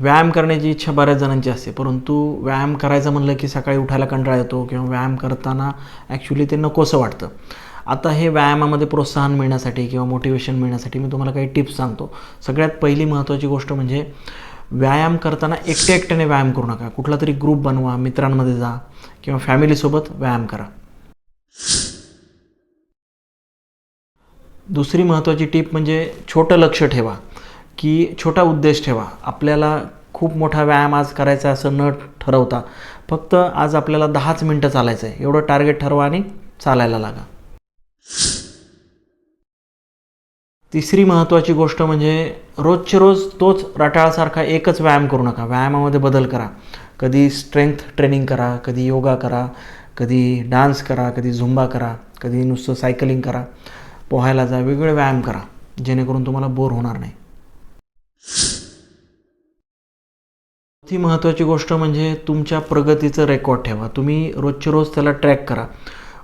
व्यायाम करण्याची इच्छा बऱ्याच जणांची असते. परंतु व्यायाम करायचं म्हणलं की सकाळी उठायला कंटाळा येतो किंवा व्यायाम करताना ॲक्च्युली ते नकोसं वाटतं. आता हे व्यायामामध्ये प्रोत्साहन मिळण्यासाठी किंवा मोटिवेशन मिळण्यासाठी मी तुम्हाला काही टिप्स सांगतो. सगळ्यात पहिली महत्त्वाची गोष्ट म्हणजे व्यायाम करताना एकट्या एकट्याने व्यायाम करू नका. कुठला तरी ग्रुप बनवा मित्रांमध्ये जा किंवा फॅमिलीसोबत व्यायाम करा. दुसरी महत्त्वाची टीप म्हणजे छोटं लक्ष ठेवा. की छोटा उद्देश ठेवा. आपल्याला खूप मोठा व्यायाम आज करायचा आहे असं न ठरवता. फक्त आज आपल्याला दहाच मिनटं चालायचं आहे एवढं टार्गेट ठरवा आणि चालायला लागा. तिसरी महत्त्वाची गोष्ट म्हणजे रोजचे रोज तोच रटाळासारखा एकच व्यायाम करू नका. व्यायामामध्ये बदल करा. कधी स्ट्रेंथ ट्रेनिंग करा कधी योगा करा कधी डान्स करा कधी झुंबा करा कधी नुसतं सायकलिंग करा. पोहायला जा वेगवेगळे व्यायाम करा. जेणेकरून तुम्हाला बोर होणार नाही. ती महत्त्वाची गोष्ट म्हणजे तुमच्या प्रगतीचं रेकॉर्ड ठेवा. तुम्ही रोजचे रोज त्याला ट्रॅक करा.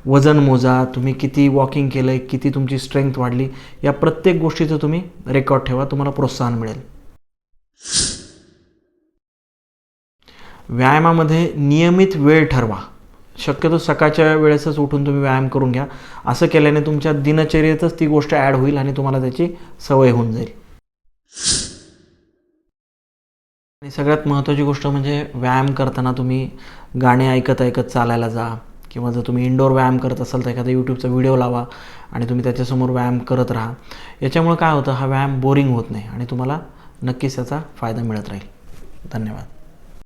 वजन मोजा तुम्ही किती वॉकिंग केलं आहे किती तुमची स्ट्रेंथ वाढली या प्रत्येक गोष्टीचं तुम्ही रेकॉर्ड ठेवा तुम्हाला प्रोत्साहन मिळेल. व्यायामामध्ये नियमित वेळ ठरवा. शक्यतो सकाळच्या वेळेसच उठून तुम्ही व्यायाम करून घ्या. असं केल्याने तुमच्या दिनचर्येतच ती गोष्ट ॲड होईल आणि तुम्हाला त्याची सवय होऊन जाईल. आणि सगळ्यात महत्त्वाची गोष्ट म्हणजे व्यायाम करताना तुम्ही गाणे ऐकत ऐकत चालायला जा. किंवा जर तुम्ही इंडोर व्यायाम करत असाल तर एखादा यूट्यूबचा व्हिडिओ लावा आणि तुम्ही त्याच्यासमोर व्यायाम करत राहा. याच्यामुळे काय होतं? हा व्यायाम बोरिंग होत नाही आणि तुम्हाला नक्कीच याचा फायदा मिळत राहील. धन्यवाद.